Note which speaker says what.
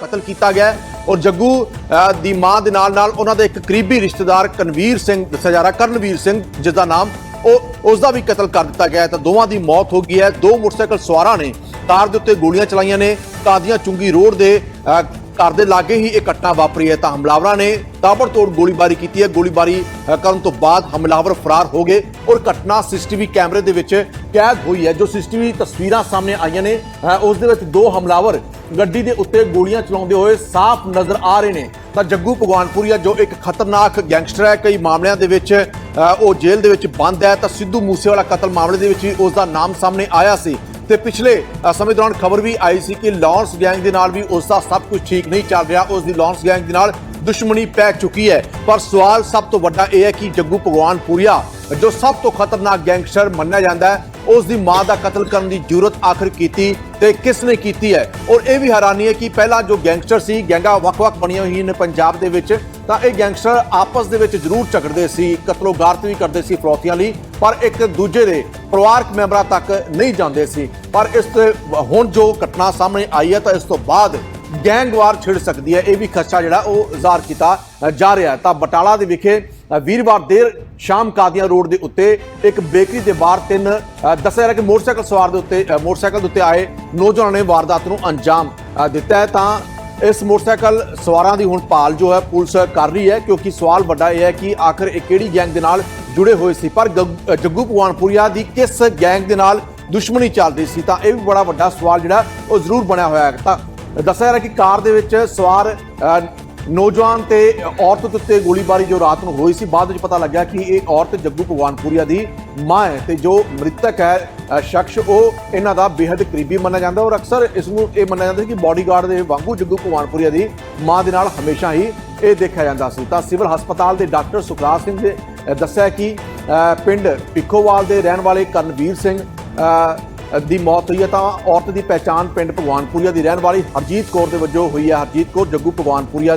Speaker 1: ਕਤਲ ਕੀਤਾ ਗਿਆ ਔਰ ਜੱਗੂ ਅ, ਦੀ ਮਾਂ ਦੇ ਨਾਲ ਨਾਲ ਉਹਨਾਂ ਦਾ ਇੱਕ ਕਰੀਬੀ ਰਿਸ਼ਤੇਦਾਰ ਕਨਵੀਰ ਸਿੰਘ ਦੱਸਿਆ ਜਾ ਰਿਹਾ ਕਰਨਵੀਰ ਸਿੰਘ ਜਿਸ ਦਾ ਨਾਮ ਉਹ ਉਸ ਦਾ ਵੀ ਕਤਲ ਕਰ ਦਿੱਤਾ ਗਿਆ ਤਾਂ ਦੋਵਾਂ ਦੀ ਮੌਤ ਹੋ ਗਈ ਹੈ। ਦੋ ਮੋਟਰਸਾਈਕਲ ਸਵਾਰਾਂ ਨੇ ਕਾਰ ਦੇ ਉੱਤੇ ਗੋਲੀਆਂ ਚਲਾਈਆਂ ਨੇ। ਕਾਦੀਆਂ ਚੁੰਗੀ ਰੋਡ ਦੇ ਅ, ਘਰ ਦੇ ਲਾਗੇ ਹੀ ਇਹ ਘਟਨਾ ਵਾਪਰੀ ਹੈ। ਤਾਂ ਹਮਲਾਵਰਾਂ ਨੇ ਤਾਬੜਤੋੜ ਗੋਲੀਬਾਰੀ ਕੀਤੀ ਹੈ। ਗੋਲੀਬਾਰੀ ਕਰਨ ਤੋਂ ਬਾਅਦ ਹਮਲਾਵਰ ਫਰਾਰ ਹੋ ਗਏ ਔਰ ਘਟਨਾ ਸੀਸੀਟੀਵੀ ਕੈਮਰੇ ਦੇ ਵਿੱਚ ਕੈਦ ਹੋਈ ਹੈ। ਜੋ ਸੀਸੀਟੀਵੀ ਤਸਵੀਰਾਂ ਸਾਹਮਣੇ ਆਈਆਂ ਨੇ ਉਸ ਦੇ ਵਿੱਚ ਦੋ ਹਮਲਾਵਰ ਗੱਡੀ ਦੇ ਉੱਤੇ ਗੋਲੀਆਂ ਚਲਾਉਂਦੇ ਹੋਏ ਸਾਫ਼ ਨਜ਼ਰ ਆ ਰਹੇ ਨੇ। ਤਾਂ ਜੱਗੂ ਭਗਵਾਨਪੁਰੀਆ ਜੋ ਇੱਕ ਖਤਰਨਾਕ ਗੈਂਗਸਟਰ ਹੈ, ਕਈ ਮਾਮਲਿਆਂ ਦੇ ਵਿੱਚ ਉਹ ਜੇਲ੍ਹ ਦੇ ਵਿੱਚ ਬੰਦ ਹੈ। ਤਾਂ ਸਿੱਧੂ ਮੂਸੇਵਾਲਾ ਕਤਲ ਮਾਮਲੇ ਦੇ ਵਿੱਚ ਵੀ ਉਸ ਦਾ ਨਾਮ ਸਾਹਮਣੇ ਆਇਆ ਸੀ। ਤੇ ਪਿਛਲੇ ਸਮੇਂ ਦੌਰਾਨ ਖਬਰ ਵੀ ਆਈ ਸੀ ਕਿ ਲਾਰੈਂਸ ਗੈਂਗ ਦੇ ਨਾਲ ਵੀ ਉਸ ਦਾ ਸਭ ਕੁਝ ਠੀਕ ਨਹੀਂ ਚੱਲ ਰਿਹਾ। ਉਸ ਦੀ ਲਾਰੈਂਸ ਗੈਂਗ ਦੇ ਨਾਲ ਦੁਸ਼ਮਣੀ ਪੈ ਚੁੱਕੀ ਹੈ। ਪਰ ਸਵਾਲ ਸਭ ਤੋਂ ਵੱਡਾ ਇਹ ਹੈ ਕਿ ਜੱਗੂ ਭਗਵਾਨ ਪੂਰੀਆ, ਜੋ ਸਭ ਤੋਂ ਖਤਰਨਾਕ ਗੈਂਗਸਟਰ ਮੰਨਿਆ ਜਾਂਦਾ ਹੈ ਉਸ ਦੀ ਮਾਂ ਦਾ ਕਤਲ ਕਰਨ ਦੀ ਜੁਰਤ ਆਖਰ ਕੀਤੀ ਤੇ ਕਿਸ ਨੇ ਕੀਤੀ ਹੈ? ਔਰ ਇਹ ਵੀ ਹੈਰਾਨੀ ਹੈ ਕਿ ਪਹਿਲਾਂ ਜੋ ਗੈਂਗਸਟਰ ਸੀ, ਗੈਂਗਾ ਵੱਖ-ਵੱਖ ਬਣੀਆਂ ਹੋਈਆਂ ਨੇ ਪੰਜਾਬ ਦੇ ਵਿੱਚ, ਤਾਂ ਇਹ ਗੈਂਗਸਟਰ ਆਪਸ ਦੇ ਵਿੱਚ ਜ਼ਰੂਰ ਝਗੜਦੇ ਸੀ ਕਤਲੋਗਾਰਤ ਵੀ ਕਰਦੇ ਸੀ ਫਰੋਤੀਆਂ ਲਈ, ਪਰ ਇੱਕ ਦੂਜੇ ਦੇ ਪਰਿਵਾਰਕ ਮੈਂਬਰਾਂ ਤੱਕ ਨਹੀਂ ਜਾਂਦੇ ਸੀ। ਪਰ ਇਸ ਤੇ ਹੁਣ ਜੋ ਘਟਨਾ ਸਾਹਮਣੇ ਆਈ ਹੈ, ਤਾਂ ਇਸ ਤੋਂ ਬਾਅਦ ਗੈਂਗਵਾਰ ਛਿੜ ਸਕਦੀ ਹੈ, ਇਹ ਵੀ ਖਦਸ਼ਾ ਜਿਹੜਾ ਉਹ ਜ਼ਾਹਰ ਕੀਤਾ ਜਾ ਰਿਹਾ ਤਾਂ ਬਟਾਲਾ ਦੇ ਵਿਖੇ ਵੀਰਵਾਰ ਦੇਰ ਸ਼ਾਮ ਕਾਦੀਆਂ ਰੋਡ ਦੇ ਉੱਤੇ ਇੱਕ ਬੇਕਰੀ ਦੇ ਬਾਹਰ ਤਿੰਨ ਦੱਸਿਆ ਜਾ ਰਿਹਾ ਕਿ ਮੋਟਰਸਾਈਕਲ ਸਵਾਰ ਦੇ ਉੱਤੇ ਮੋਟਰਸਾਈਕਲ ਦੇ ਉੱਤੇ ਆਏ ਨੌਜਵਾਨਾਂ ਨੇ ਵਾਰਦਾਤ ਨੂੰ ਅੰਜਾਮ ਦਿੱਤਾ ਹੈ। ਤਾਂ ਇਸ ਮੋਟਰਸਾਈਕਲ ਸਵਾਰਾਂ ਦੀ ਹੁਣ ਭਾਲ ਜੋ ਹੈ ਪੁਲਿਸ ਕਰ ਰਹੀ ਹੈ, ਕਿਉਂਕਿ ਸਵਾਲ ਵੱਡਾ ਇਹ ਹੈ ਕਿ ਆਖਰ ਇਹ ਕਿਹੜੀ ਗੈਂਗ ਦੇ ਨਾਲ ਜੁੜੇ ਹੋਏ ਸੀ। ਪਰ ਗੱਗ- ਜੱਗੂ ਭਗਵਾਨਪੁਰੀਆ ਦੀ ਕਿਸ ਗੈਂਗ ਦੇ ਨਾਲ ਦੁਸ਼ਮਣੀ ਚੱਲਦੀ ਸੀ, ਤਾਂ ਇਹ ਵੀ ਬੜਾ ਵੱਡਾ ਸਵਾਲ ਜਿਹੜਾ ਉਹ ਜ਼ਰੂਰ ਬਣਿਆ ਹੋਇਆ ਹੈ। ਤਾਂ ਦੱਸਿਆ ਜਾ ਰਿਹਾ ਕਿ ਕਾਰ ਦੇ ਵਿੱਚ ਸਵਾਰ ਨੌਜਵਾਨ ਤੇ ਔਰਤ ਦੇ ਉੱਤੇ ਗੋਲੀਬਾਰੀ ਜੋ ਰਾਤ ਨੂੰ ਹੋਈ ਸੀ, ਬਾਅਦ ਵਿੱਚ ਪਤਾ ਲੱਗਿਆ ਕਿ ਇਹ ਔਰਤ ਜੱਗੂ ਭਗਵਾਨਪੁਰੀਆ ਦੀ ਮਾਂ ਹੈ ਤੇ ਜੋ ਮ੍ਰਿਤਕ ਹੈ ਸ਼ਖਸ, ਉਹ ਇਹਨਾਂ ਦਾ ਬੇहद ਕਰੀਬੀ ਮੰਨਿਆ ਜਾਂਦਾ ਔਰ ਅਕਸਰ ਇਸ ਨੂੰ ਇਹ ਮੰਨਿਆ ਜਾਂਦਾ ਸੀ ਕਿ ਬਾਡੀਗਾਰਡ ਦੇ ਵਾਂਗੂ ਜੱਗੂ ਭਗਵਾਨਪੁਰੀਆ ਦੀ ਮਾਂ ਦੇ ਨਾਲ ਹਮੇਸ਼ਾ ਹੀ ਇਹ ਦੇਖਿਆ ਜਾਂਦਾ ਸੀ। ਤਾਂ ਸਿਵਲ ਹਸਪਤਾਲ ਦੇ ਡਾਕਟਰ ਸੁਖਰਾਜ ਸਿੰਘ ਨੇ ਦੱਸਿਆ ਕਿ ਪਿੰਡ ਪਿੱਖੋਵਾਲ ਦੇ ਰਹਿਣ ਵਾਲੇ ਕਰਨਵੀਰ ਸਿੰਘ ਦੀ ਮੌਤ ਹੋਈ ਹੈ। ਤਾਂ ਔਰਤ ਦੀ ਪਹਿਚਾਣ ਪਿੰਡ ਭਗਵਾਨਪੁਰੀਆ ਦੀ ਰਹਿਣ ਵਾਲੀ ਹਰਜੀਤ ਕੌਰ ਦੇ ਵਜੋਂ ਹੋਈ ਹੈ। ਹਰਜੀਤ ਕੌਰ ਜੱਗੂ ਭਗਵਾਨਪੁਰੀਆ